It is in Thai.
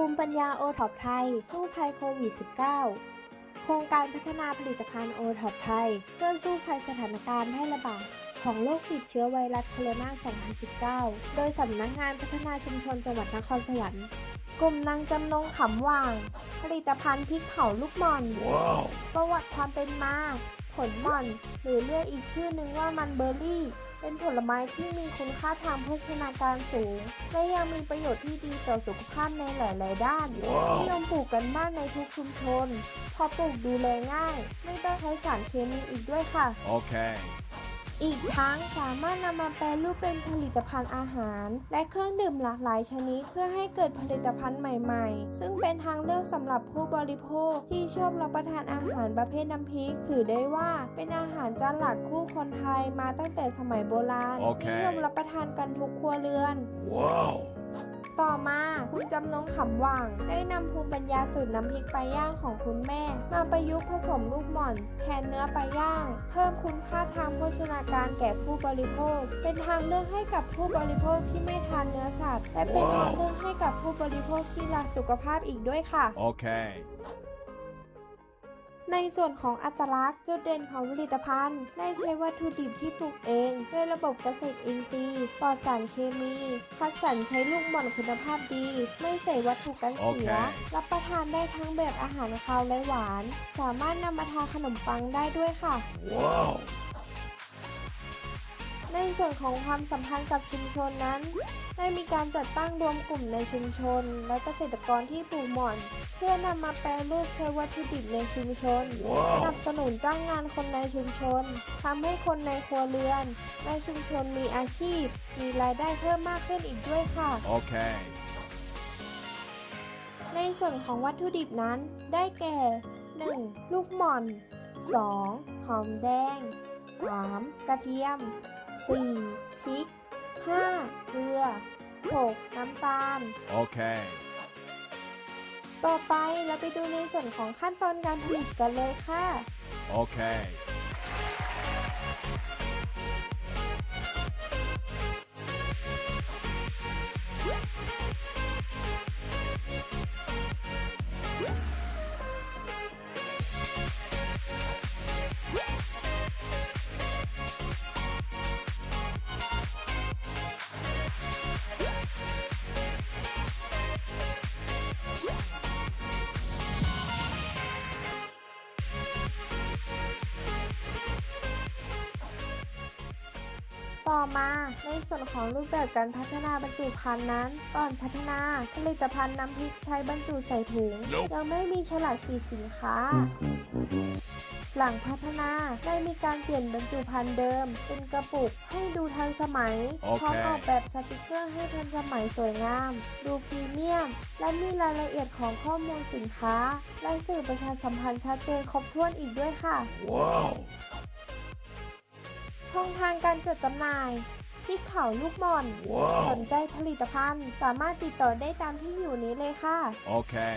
ภูมิปัญญาโอท็อปไทย สู้ภัยโควิด -19 โครงการพัฒนาผลิตภัณฑ์โอท็อปไทย เพื่อสู้ภัยสถานการณ์แพร่ระบาดของโรคติดเชื้อไวรัสโคโรนา 2019 โดยสำนักงานพัฒนาชุมชนจังหวัดนครสวรรค์กลุ่มนางจำนงขำว่าง ผลิตภัณฑ์พริกเผาลูกหม่อน Wow. ประวัติความเป็นมา ผลหม่อน หรือเรียกอีกชื่อหนึ่งว่ามันเบอร์รี่ เป็นผลไม้ที่มีคุณค่าทางโภชนาการสูง และยังมีประโยชน์ที่ดีต่อสุขภาพในหลาย ๆ ด้านว้าวนิยมปลูกกันมากในทุกชุมชนพอปลูกดูแลง่าย ไม่ต้องใช้สารเคมีอีกด้วยค่ะ Okay. อีกทั้งสามารถนำมาแปรรูปเป็นผลิตภัณฑ์อาหาร และเครื่องดื่มหลากหลายชนิด เพื่อให้เกิดผลิตภัณฑ์ใหม่ๆ ซึ่งเป็นทางเลือกสำหรับผู้บริโภคที่ชอบรับประทานอาหารประเภทน้ำพริก ถือได้ว่าเป็นอาหารจานหลักคู่คนไทยมาตั้งแต่สมัยโบราณโอเคนิยมรับประทานกันทุกครัวเรือน Wow. ต่อมาคุณจำนงขำหว่าง ได้นำภูมิปัญญาสูตรน้ำพริกปลาย่างของคุณแม่ มาประยุกต์ผสมลูกหม่อน แทนเนื้อปลาย่าง เพิ่มคุณค่าทางโภชนาการแก่ผู้บริโภค เป็นทางเลือกให้กับผู้บริโภคที่ไม่ทานเนื้อสัตว์และเป็นทางเลือกให้กับผู้บริโภคที่รักสุขภาพอีกด้วยค่ะ Okay. ในส่วนของอัตลักษณ์จุดเด่นของผลิตภัณฑ์ ได้ใช้วัตถุดิบที่ปลูกเองด้วยระบบเกษตรอินทรีย์ปลอดสารเคมี คัดสรรใช้ลูกหม่อนคุณภาพดี ไม่ใส่วัตถุกันเสียโอเครับประทานได้ทั้งแบบอาหารคาวและหวาน สามารถนำมาทาขนมปังได้ด้วยค่ะ Wow. ในส่วนของความสัมพันธ์กับชุมชนนั้น ได้มีการจัดตั้งรวมกลุ่มในชุมชน และเกษตรกรที่ปลูกหม่อน เพื่อนำมาแปรรูปใช้วัตถุดิบในชุมชนว้าวสนับสนุนจ้างงานคนในชุมชนทำให้คนในครัวเรือนในชุมชนมีอาชีพ มีรายได้เพิ่มมากขึ้นอีกด้วยค่ะ Okay. ในส่วนของวัตถุดิบนั้น ได้แก่ 1. ลูกหม่อน 2. หอมแดง 3. กระเทียม 4. พริก 5. เกลือ 6. น้ำตาล Okay. ต่อไปเราไปดูในส่วนของขั้นตอนการผลิตกันเลยค่ะ Okay. ต่อมาในส่วนของรูปแบบการพัฒนาบรรจุภัณฑ์นั้น ก่อนพัฒนาผลิตภัณฑ์น้ำพริกใช้บรรจุใส่ถุง Nope ยังไม่มีฉลากติดสินค้าหลังพัฒนาได้มีการเปลี่ยนบรรจุภัณฑ์เดิม เป็นกระปุกให้ดูทันสมัยโอเคพร้อมออกแบบสติกเกอร์ให้ทันสมัยสวยงาม ดูพรีเมียม และมีรายละเอียดของข้อมูลสินค้า และสื่อประชาสัมพันธ์ชัดเจนครบถ้วนอีกด้วยค่ะ Wow. ช่องทางการจัดจำหน่ายพริกเผาลูกหม่อนส Wow. นใจผลิตภัณฑ์ สามารถติดต่อได้ตามที่อยู่นี้เลยค่ะ Okay.